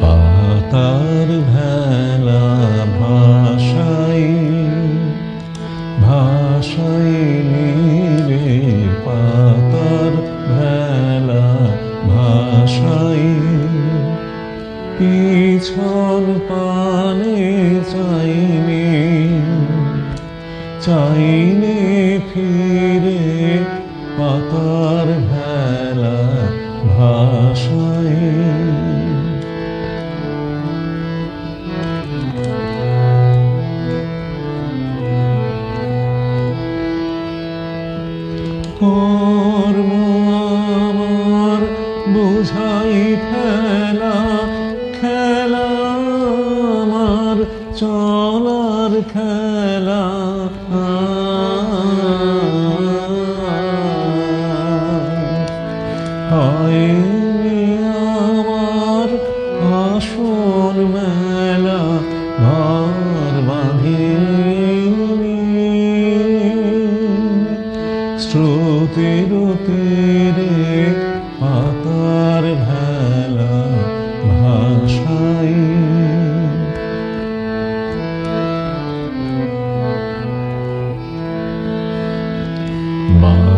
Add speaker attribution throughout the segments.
Speaker 1: পাতার ভেলা ভাষাই ভাষাই রে পাতার ভেলা ভাষাই পিছন পানে চাইনি চাইনি পাতার ভেলা ভাষাই কর্ম খেলা আমার চলার খেলা। হয়নি আমার আসন মেলা ঘর বাঁধিনি। স্রোতের তীরে পাতার ভেলা ভাষাই বাঁধন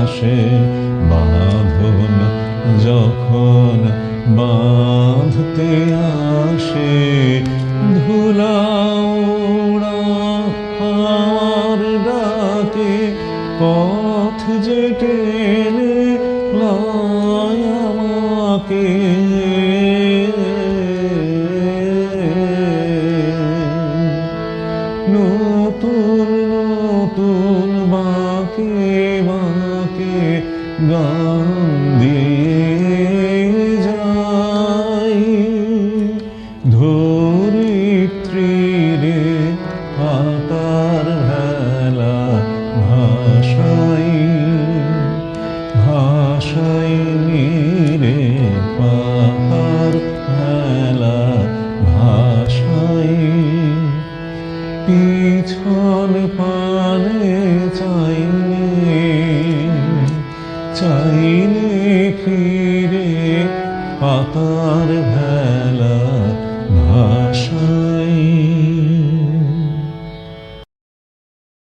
Speaker 1: আসে বাঁধন যখন বাঁধতে আসে আমার ডাকে পথ যে টেনে আমাকে। গান দিয়ে যাই, ধরিত্রীরে পাতার ভেলা ভাষাই ভাষাই রে পাতার ভেলা ভাষাই। পিছন পানে চাইলে চাইলে ফিরে পাতার ভেলা